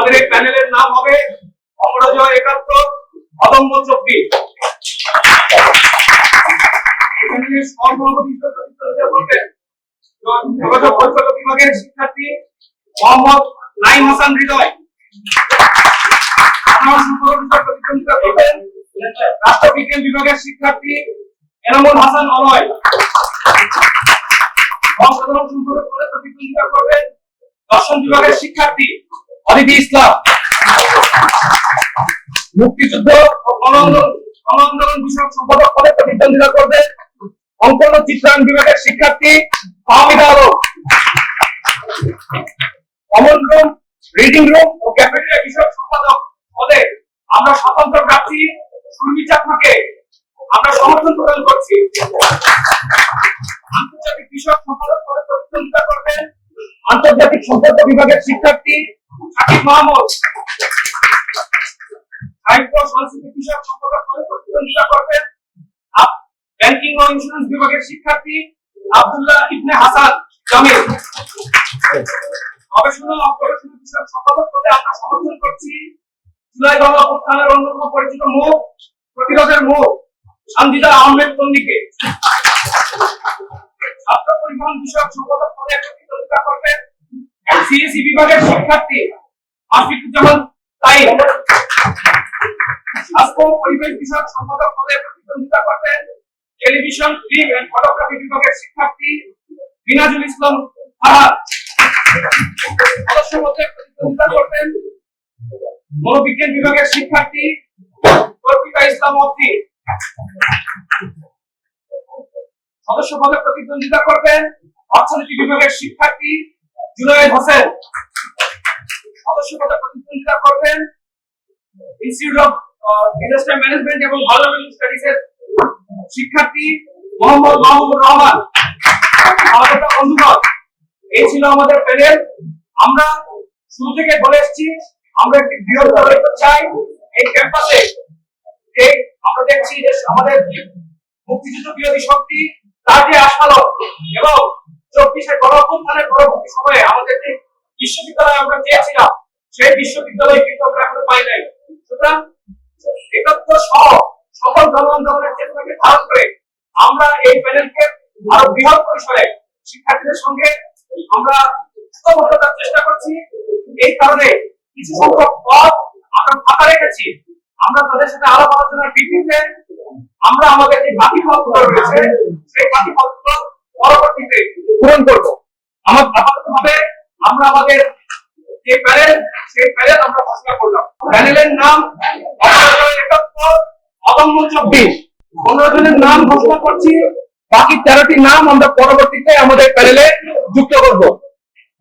আমাদের এই প্যানেলের নাম হবে অমরজয় একাত্তর, অদম্য করবেন যোগাযোগ পরিচালক বিভাগের শিক্ষার্থী মোহাম্মদ নাইম হাসান হৃদয়। রাষ্ট্রবিজ্ঞান বিভাগের শিক্ষার্থী এনামুল হাসান অলয় অসাধারণ সম্পর্ক প্রতিদ্বন্দ্বিতা করবেন। দর্শন বিভাগের শিক্ষার্থী অদিতি ইসলাম। মুক্তিযুদ্ধ সম্পাদক অঙ্কন চিত্রায়ন বিভাগের শিক্ষার্থী রুম ও সম্পাদক পদে আমরা আমরা সমর্থন প্রদান করছি। আন্তর্জাতিক সম্পাদক পদে করবেন আন্তর্জাতিক সম্পর্ক বিভাগের শিক্ষার্থী মাহমুদ সাহিত্য জুলাই গণ অন্যতম পরিচিত মুখ প্রতিরোধের মুখ, সানজিদা আহমেদ তন্ডিকে ছাত্র পরিবহন বিষয়ক সম্পাদক পদে প্রতিদ্বন্দ্বিতা করবেন সিএসি বিভাগের শিক্ষার্থী আশিকুজ্জামান তাই স্বাস্থ্য পরিবেশ বিষয়ক সম্পাদক পদে প্রতিদ্বন্দ্বিতা করবেন টেলিভিশন, ফিল্ম এন্ড ফটোগ্রাফি বিভাগের শিক্ষার্থী বিনাজুল ইসলাম ফাহাদ সদস্য পদে প্রতিদ্বন্দ্বিতা করবেন মনোবিজ্ঞান বিভাগের শিক্ষার্থী কর্পিতা ইসলাম অব্দি সদস্য পদে প্রতিদ্বন্দ্বিতা করবেন অর্থনীতি বিভাগের শিক্ষার্থী জুনায়েদ হোসেন। প্রতিদ্বন্দ্বিতা করবেন। ইনস্টিটিউট অফ ম্যানেজমেন্ট এবং ডেভেলপমেন্ট স্টাডিজ এর শিক্ষার্থী মোহাম্মদ রহমান। আমাদের এই ছিল আমাদের প্যানেল আমরা শুরু থেকে বলে এসেছি, আমরা একটি বৃহত্তর চাই। এই ক্যাম্পাসে যে আমরা দেখছি যে আমাদের মুক্তিযুদ্ধ বিরোধী শক্তি, তার যে আশালক এবং চব্বিশের গণঅভ্যুত্থানের পরবর্তী সময়ে আমাদের বিশ্ববিদ্যালয় আমরা চেয়েছিলাম সেই বিশ্ববিদ্যালয় কিন্তু আমরা এখনও পাই নাই। সুতরাং সকল চেতনাকে ধারণ করে। আমরা এই প্যানেলকে আরও বৃহৎ পরিসরে শিক্ষার্থীদের সঙ্গে আমরা চেষ্টা করছি। এই কারণে কিছু সংখ্যক আমরা ফাঁকা রেখেছি। আমরা তাদের সাথে আলাপ আলোচনার ভিত্তিতে আমরা আমাদের যে বাকি পদগুলো রয়েছে, সেই বাকি পদগুলো পরবর্তীতে পূরণ করব। আমার আপাততভাবে আমরা আমাদের যে প্যানেল সেই প্যানেল আমরা ঘোষণা করলাম। প্যানেলের নাম অদম্য চব্বিশ পনেরো জনের নাম ঘোষণা করছি, বাকি তেরোটি নাম আমরা পরবর্তীতে আমাদের প্যানেলে যুক্ত করব।